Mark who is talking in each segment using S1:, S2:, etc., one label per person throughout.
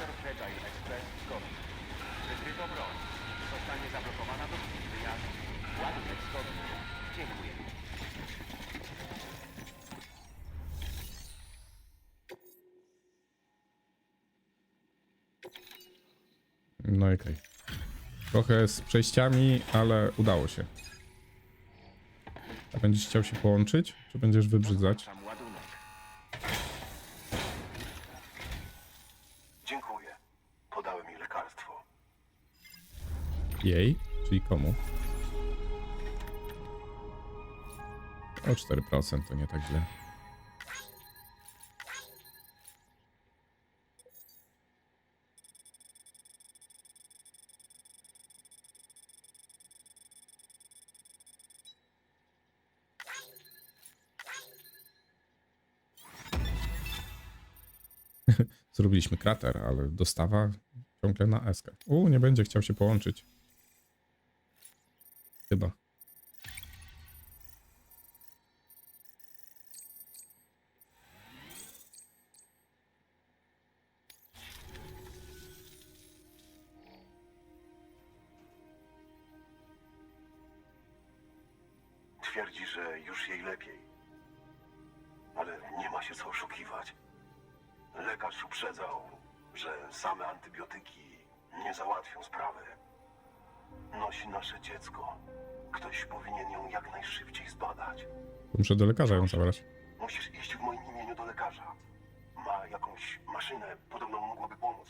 S1: Operator Fragile Express zgodny. Wykryto broń. Zostanie zablokowana do chwili wyjazdu. Ładunek zgodny. Dziękuję.
S2: No okej. Trochę z przejściami, ale udało się. A będziesz chciał się połączyć, czy będziesz wybrzydzać?
S1: Tam ładunek.
S3: Dziękuję. Podałem mi lekarstwo.
S2: Jej? Czyli komu? O 4% to nie tak źle. Zrobiliśmy krater, ale dostawa ciągle na eskę. U, nie będzie chciał się połączyć. Chyba.
S3: Nosi nasze dziecko. Ktoś powinien ją jak najszybciej zbadać.
S2: Muszę do lekarza ją zabrać.
S3: Musisz iść w moim imieniu do lekarza. Ma jakąś maszynę, podobno mogłaby pomóc.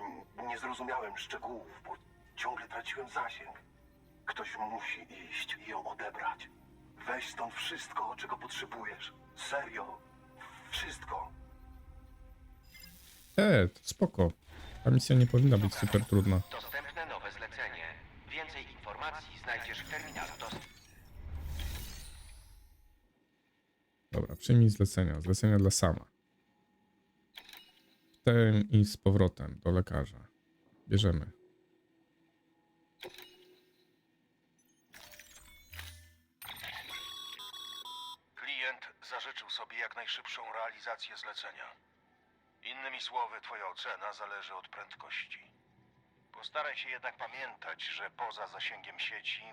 S3: Mm, Nie zrozumiałem szczegółów, bo ciągle traciłem zasięg. Ktoś musi iść i ją odebrać. Weź stąd wszystko, czego potrzebujesz. Serio. Wszystko.
S2: E, to spoko. Ta misja nie powinna być super trudna
S1: nowe zlecenie. Więcej informacji znajdziesz w terminalu dostępu.
S2: Dobra, przyjmij zlecenia. Zlecenia dla sama. Ten i z powrotem do lekarza. Bierzemy.
S4: Klient zażyczył sobie jak najszybszą realizację zlecenia. Innymi słowy, twoja ocena zależy od prędkości. Postaraj się jednak pamiętać, że poza zasięgiem sieci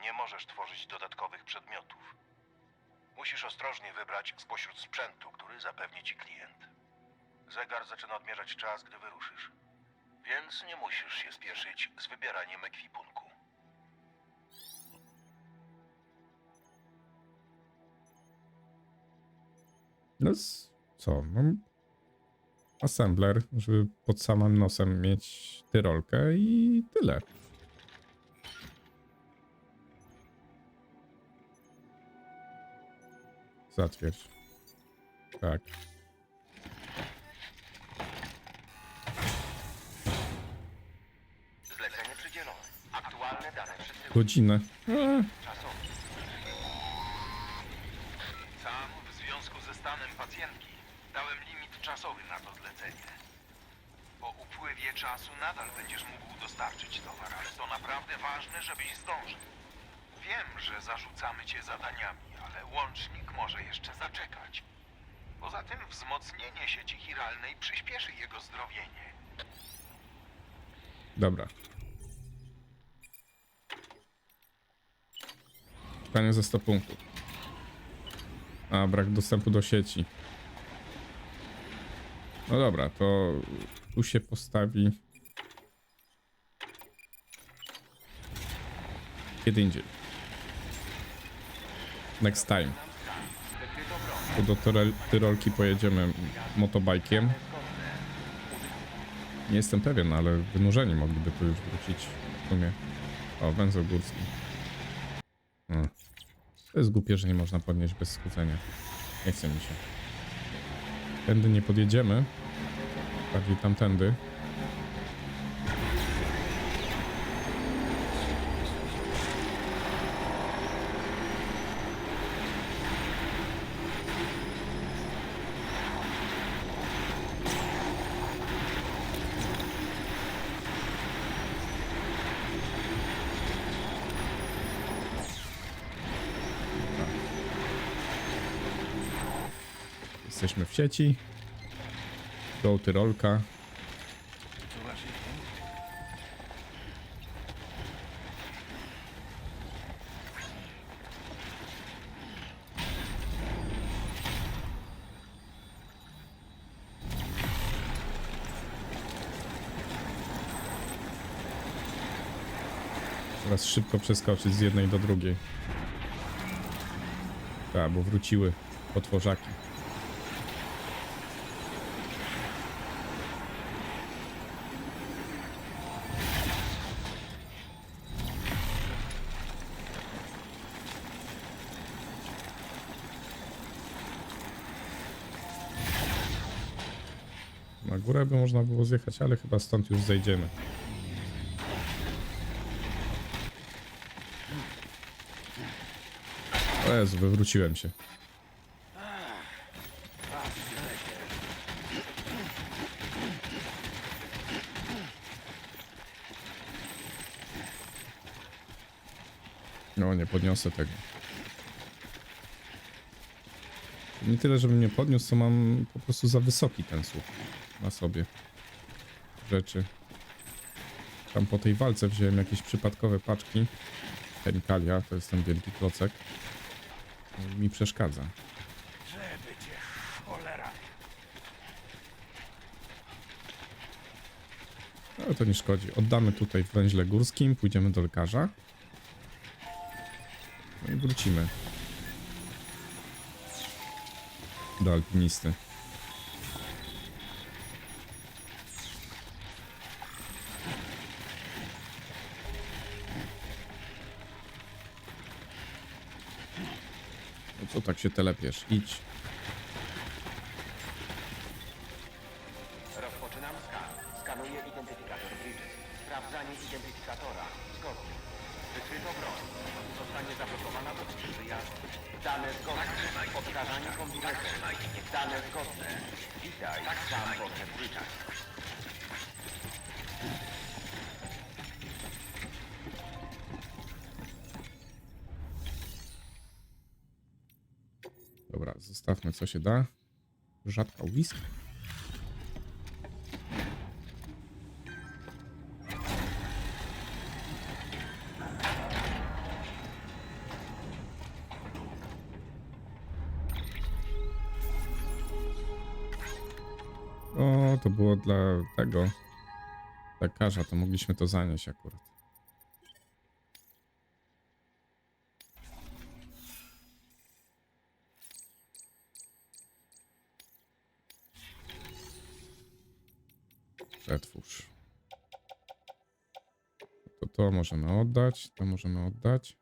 S4: nie możesz tworzyć dodatkowych przedmiotów. Musisz ostrożnie wybrać spośród sprzętu, który zapewni ci klient. Zegar zaczyna odmierzać czas, gdy wyruszysz. Więc nie musisz się spieszyć z wybieraniem ekwipunku.
S2: No co? Mam assembler, żeby pod samym nosem mieć tyrolkę i tyle. Zatwierdź. Tak.
S1: Zlecenie przydzielone. Aktualne dane przesyłki.
S2: Godzinę. Eee.
S4: Sam w związku ze stanem pacjentki czasowy na to zlecenie. Po upływie czasu nadal będziesz mógł dostarczyć towar, ale to naprawdę ważne, żebyś zdążył. Wiem, że zarzucamy cię zadaniami, ale łącznik może jeszcze zaczekać. Poza tym wzmocnienie sieci chiralnej przyspieszy jego zdrowienie.
S2: Dobra. Pytanie za 100 punktów. A, brak dostępu do sieci. No dobra, to tu się postawi. Kiedy indziej. Next time. Tu do Tyrol- Tyrolki pojedziemy motobajkiem. Nie jestem pewien, ale wynurzeni mogliby tu już wrócić w sumie. O, węzeł górski. No. To jest głupie, że nie można podnieść bez skrócenia. Nie chce mi się. Tędy nie podjedziemy. Bardziej tamtędy. Jesteśmy w sieci. Go Tyrolka. Teraz szybko przeskoczyć z jednej do drugiej. Tak, bo wróciły potworzaki. Na górę by można było zjechać, ale chyba stąd już zejdziemy. O Jezu, wywróciłem się. No, nie podniosę tego. Nie tyle, żebym nie podniósł, co mam po prostu za wysoki ten słup na sobie. Rzeczy. Tam po tej walce wziąłem jakieś przypadkowe paczki. Chemikalia, to jest ten wielki klocek. No i Mi przeszkadza.
S4: Żeby cię cholera.
S2: Ale to nie szkodzi. Oddamy tutaj w węźle górskim, pójdziemy do lekarza. No i wrócimy. Do alpinisty. Się telepiesz? Idź. Dobra, zostawmy co się da. Rzadka whisky. O, to było dla tego lekarza, to mogliśmy to zanieść akurat. Przetwórz. To to możemy oddać, to możemy oddać.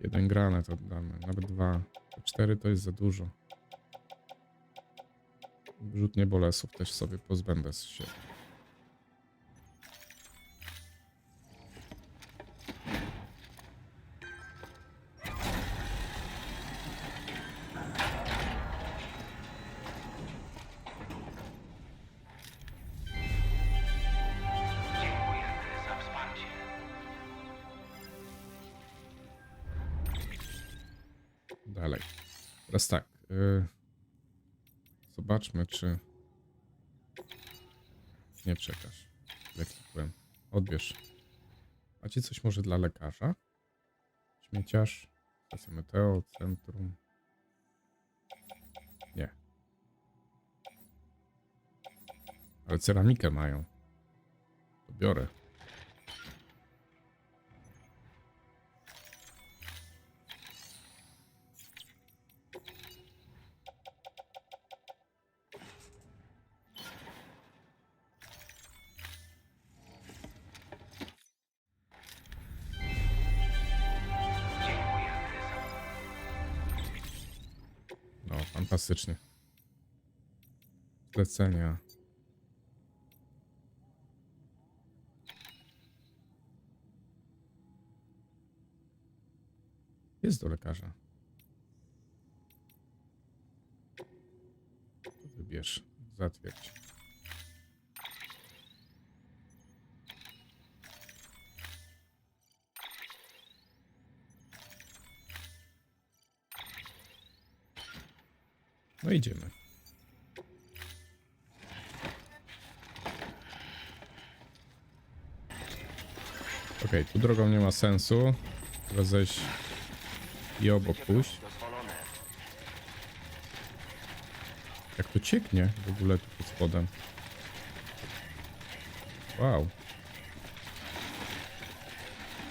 S2: Jeden granat oddamy, nawet dwa. To cztery to jest za dużo. Rzutnie bolesów też sobie pozbędę z Czy. Nie. Jak klikłem. Odbierz. Macie coś może dla lekarza? Śmieciarz. Meteo, centrum. Nie. Ale ceramikę mają. To biorę. Fantastycznie. Zlecenia. Jest do lekarza. Wybierz, zatwierdź. No idziemy. Okej, tu drogą nie ma sensu. Trzeba i obok pójść. Jak to cieknie w ogóle tu pod spodem. Wow.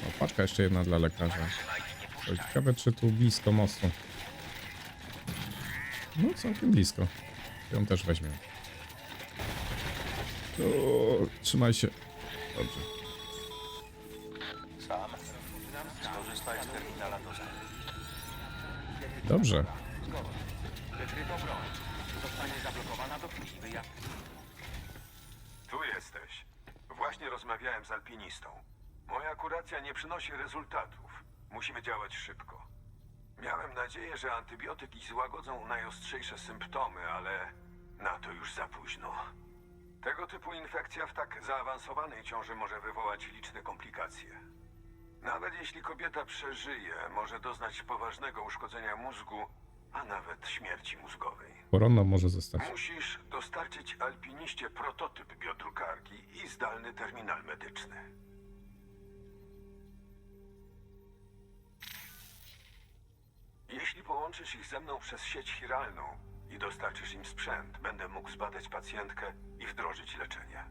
S2: O, paczka jeszcze jedna dla lekarza. Ciekawe, czy tu blisko mostu. No, całkiem blisko. Ją też weźmiemy. O, trzymaj się. Dobrze.
S4: Sam. Skorzystaj z terminala.
S2: Dobrze.
S1: Wykryto broń. Zostanie zablokowana do chwili wyjazdu.
S3: Tu jesteś. Właśnie rozmawiałem z alpinistą. Moja kuracja nie przynosi rezultatów. Musimy działać szybko. Miałem nadzieję, że antybiotyki złagodzą najostrzejsze symptomy, ale na to już za późno. Tego typu infekcja w tak zaawansowanej ciąży może wywołać liczne komplikacje. Nawet jeśli kobieta przeżyje, może doznać poważnego uszkodzenia mózgu, a nawet śmierci mózgowej.
S2: Koronną może zostać.
S3: Musisz dostarczyć alpiniście prototyp biodrukarki i zdalny terminal medyczny. Połączysz ich ze mną przez sieć chiralną i dostarczysz im sprzęt, będę mógł zbadać pacjentkę i wdrożyć leczenie.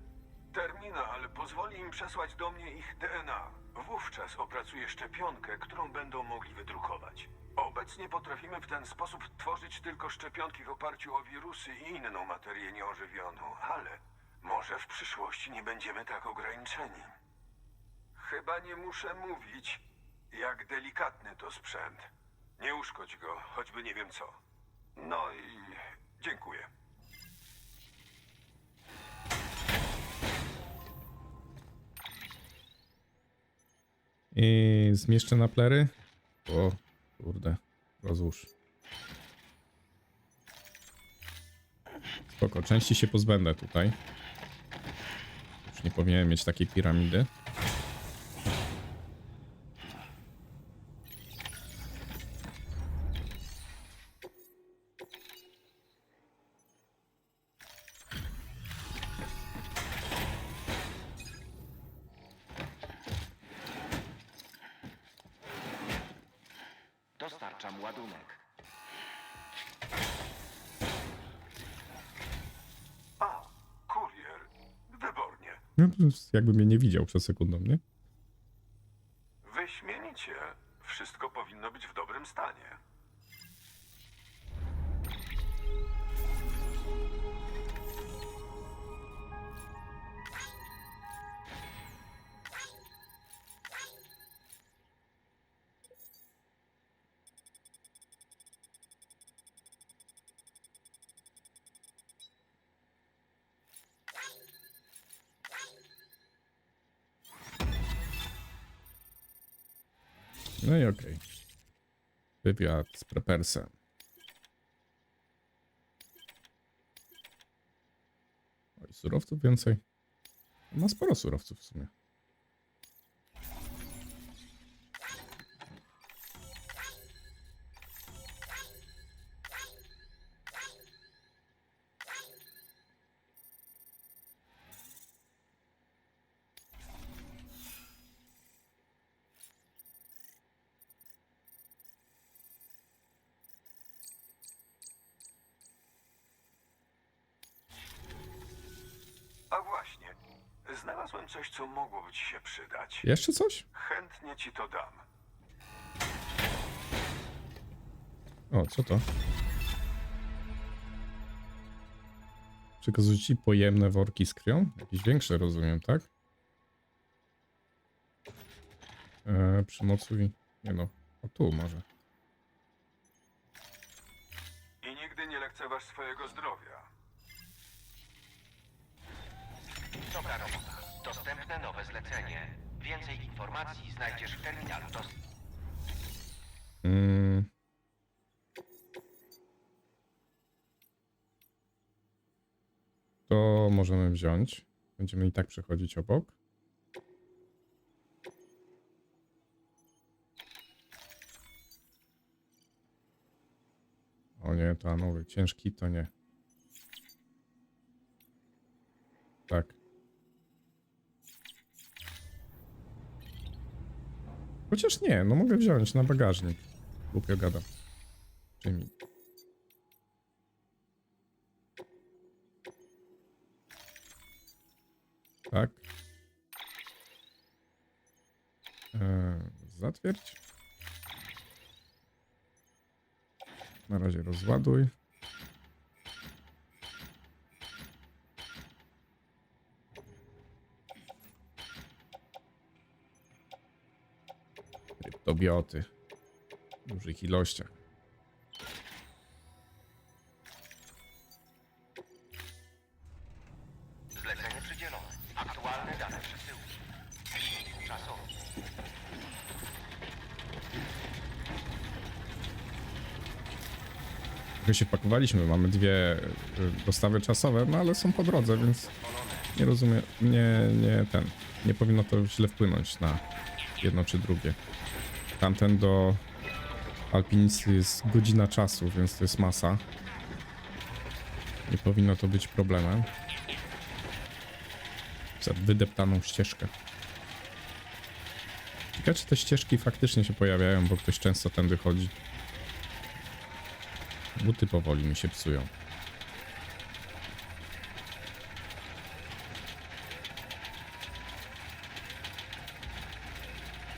S3: Terminal pozwoli im przesłać do mnie ich DNA. Wówczas opracuję szczepionkę, którą będą mogli wydrukować. Obecnie potrafimy w ten sposób tworzyć tylko szczepionki w oparciu o wirusy i inną materię nieożywioną, ale może w przyszłości nie będziemy tak ograniczeni. Chyba nie muszę mówić, jak delikatny to sprzęt. Nie uszkodź go, choćby nie wiem co. No i dziękuję.
S2: I zmieszczę na plery. O, kurde, rozłóż. Spoko, części się pozbędę tutaj. Już nie powinienem mieć takiej piramidy.
S1: Dostarczam ładunek.
S3: A, kurier. Wybornie.
S2: No, to jest jakby mnie nie widział przez sekundę, nie? No i okej. Wywiad z Prepersem. Oj, surowców więcej. Ma sporo surowców w sumie.
S3: Znalazłem coś, co mogłoby ci się przydać.
S2: Jeszcze coś?
S3: Chętnie ci to dam.
S2: O, co to? Przekazuję ci pojemne worki z kryją? Jakieś większe, rozumiem, tak? Eee, przymocuj... Nie no, o tu może.
S1: Nowe zlecenie. Więcej informacji znajdziesz w terminalu.
S2: Mm. To możemy wziąć. Będziemy i tak przechodzić obok. O nie, to nowy ciężki to nie. Tak. Chociaż nie, no mogę wziąć na bagażnik. Głupio gadam. Przyjmij. Tak. Eee, zatwierdź. Na razie rozładuj. Kryptobioty. W dużych ilościach.
S1: Zlecenie przydzielone. Aktualne dane przesyłki. Limit czasowy.
S2: Trochę się pakowaliśmy, mamy dwie y, dostawy czasowe, no ale są po drodze, więc nie rozumiem, nie, nie ten, nie powinno to źle wpłynąć na jedno czy drugie. Tamten do alpinisty jest godzina czasu, więc to jest masa. Nie powinno to być problemem. Za wydeptaną ścieżkę. Ciekawe, czy te ścieżki faktycznie się pojawiają, bo ktoś często tędy chodzi. Buty powoli mi się psują.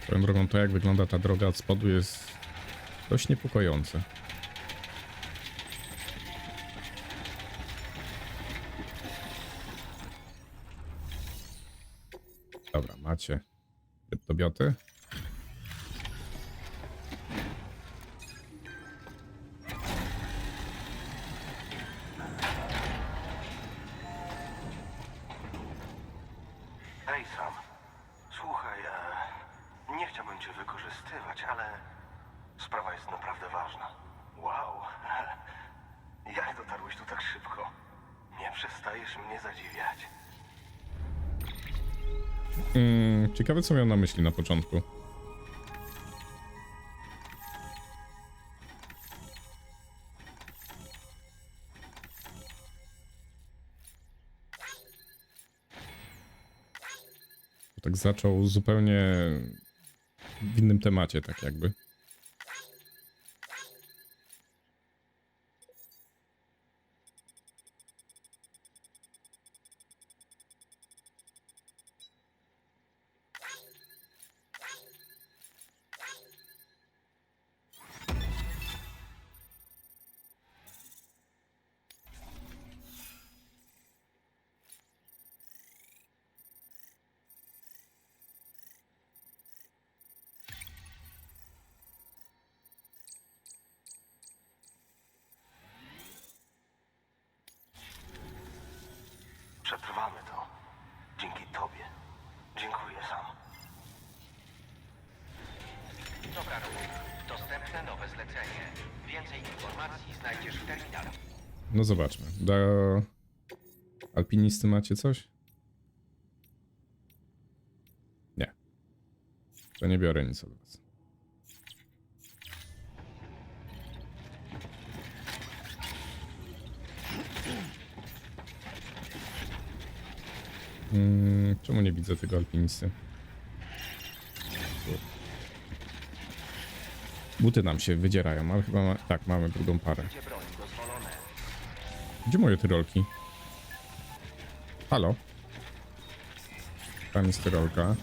S2: Swoją drogą to jak wygląda ta droga od spodu jest dość niepokojące. Dobra, macie kryptobioty.
S3: Hej Sam, e, cię wykorzystywać, ale sprawa jest naprawdę ważna. Wow, jak dotarłeś tu tak szybko? Nie przestajesz mnie zadziwiać.
S2: Mm, ciekawe, co miał na myśli na początku. Tak zaczął zupełnie w innym temacie, tak jakby.
S1: Dostępne nowe zlecenie. Więcej informacji znajdziesz w terminalu.
S2: No zobaczmy. Do alpinisty macie coś? Nie. To nie biorę nic od was. Mm, czemu nie widzę tego alpinisty? Buty nam się wydzierają, ale chyba ma... tak, mamy drugą parę.
S1: Gdzie
S2: moje tyrolki? Halo? Tam jest tyrolka.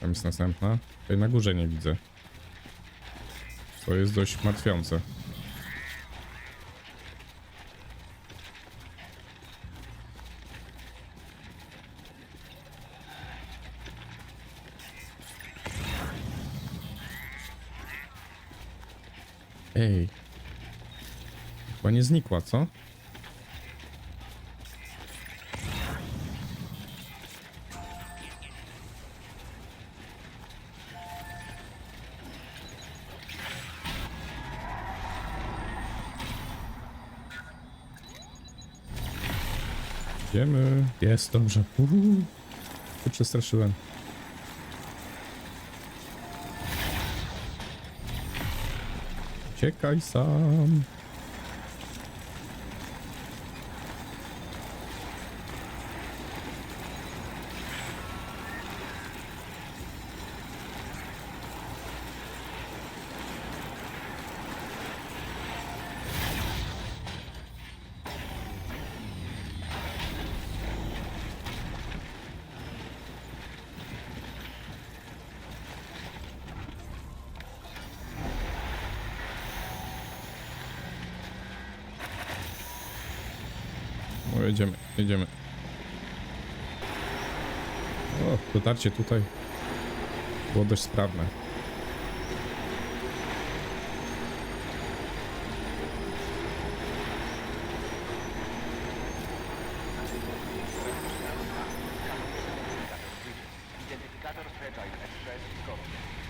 S2: Tam jest następna. Tutaj na górze nie widzę. To jest dość martwiące. Ej. Chyba nie znikła, co? Idziemy. Jest dobrze. Uhu. Się przestraszyłem. Uciekaj sam. Jedziemy, jedziemy. O, dotarcie tutaj było dość sprawne.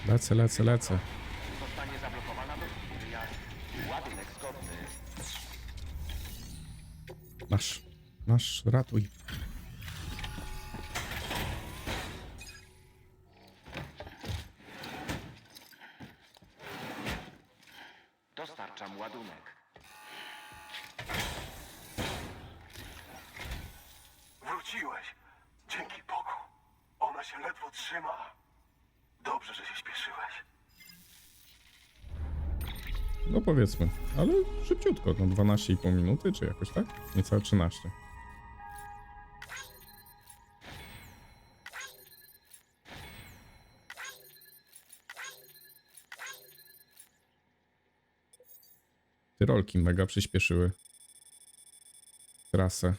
S2: Lecę, lecę, lecę.
S1: Zostanie zablokowana do wyjazdu. Ładunek zgodny.
S2: Masz, masz, ratuj.
S1: Dostarczam ładunek.
S5: Wróciłeś. Dzięki Bogu. Ona się ledwo trzyma. Dobrze, że się śpieszyłeś.
S2: No powiedzmy, ale szybciutko, no 12,5 minuty, czy jakoś tak? Niecałe 13. Tyrolki mega przyspieszyły trasę.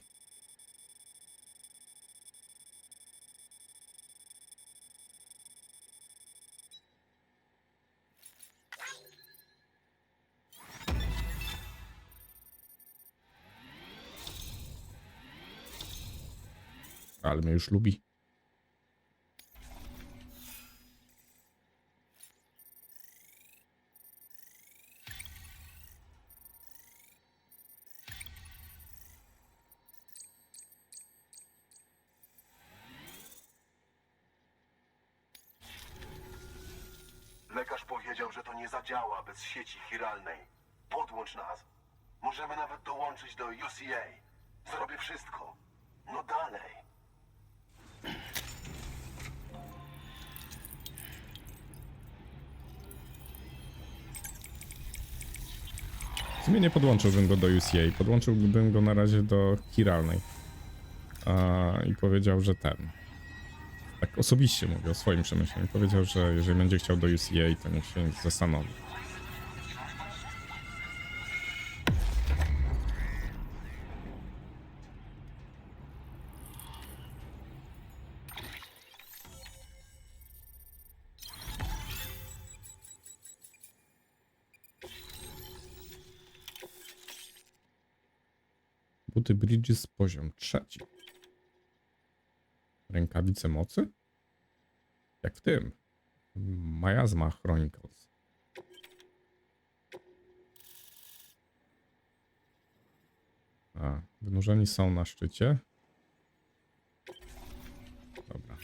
S2: Ale mnie już lubi.
S5: Bez sieci chiralnej. Podłącz nas. Możemy nawet dołączyć do UCA. Zrobię wszystko. No dalej.
S2: W sumie nie podłączyłbym go do UCA, podłączyłbym go na razie do chiralnej. A, I powiedział, że ten. Tak osobiście mówię o swoim przemyśleniu. Powiedział, że jeżeli będzie chciał do UCA, to niech się zastanowi. Buty Bridges poziom trzeci. Rękawice mocy? Jak w tym. Miasma Chronicles. A, wynurzeni są na szczycie. Dobra.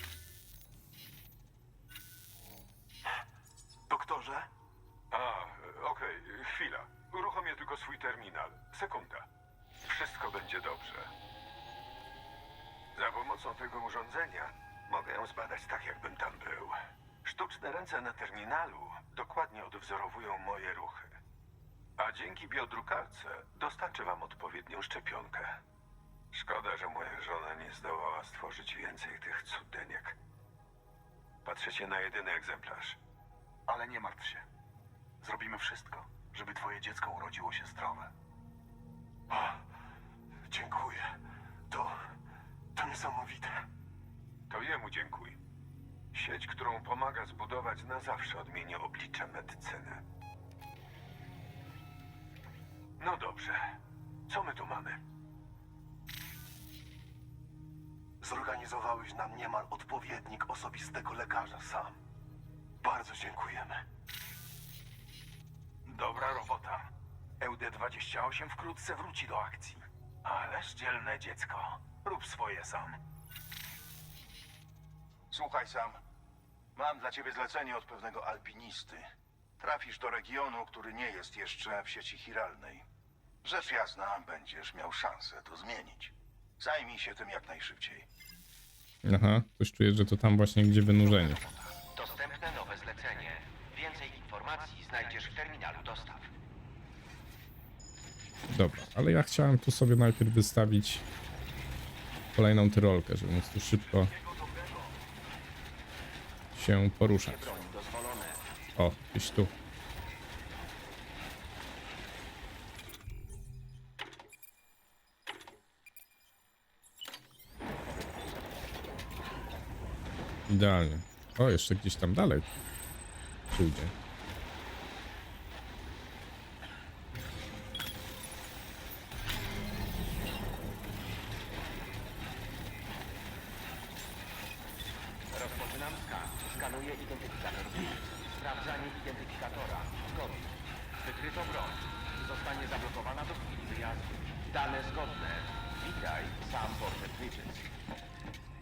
S5: Doktorze?
S3: A, okej, chwila. Uruchomię tylko swój terminal. Sekunda. Będzie dobrze. Za pomocą tego urządzenia mogę ją zbadać tak, jakbym tam był. Sztuczne ręce na terminalu dokładnie odwzorowują moje ruchy. A dzięki biodrukarce dostarczę wam odpowiednią szczepionkę. Szkoda, że moja żona nie zdołała stworzyć więcej tych cudenek. Patrzycie na jedyny egzemplarz.
S5: Ale nie martw się. Zrobimy wszystko, żeby twoje dziecko urodziło się zdrowe. O, dziękuję. To... to niesamowite.
S3: To jemu dziękuj. Sieć, którą pomaga zbudować, na zawsze odmieni oblicze medycyny. No dobrze. Co my tu mamy?
S5: Zorganizowałeś nam niemal odpowiednik osobistego lekarza sam. Bardzo dziękujemy.
S3: Dobra robota. EUD-28 wkrótce wróci do akcji. Ależ dzielne dziecko. Rób swoje sam.
S4: Słuchaj sam. Mam dla ciebie zlecenie od pewnego alpinisty. Trafisz do regionu, który nie jest jeszcze w sieci chiralnej. Rzecz jasna, będziesz miał szansę to zmienić. Zajmij się tym jak najszybciej.
S2: Aha, coś czuję, że to tam właśnie gdzie wynurzenie.
S1: Dostępne nowe zlecenie. Więcej informacji znajdziesz w terminalu dostaw.
S2: Dobra, ale ja chciałem tu sobie najpierw wystawić kolejną tyrolkę, żeby móc tu szybko się poruszać. O, gdzieś tu. Idealnie. O, jeszcze gdzieś tam dalej
S1: przyjdzie.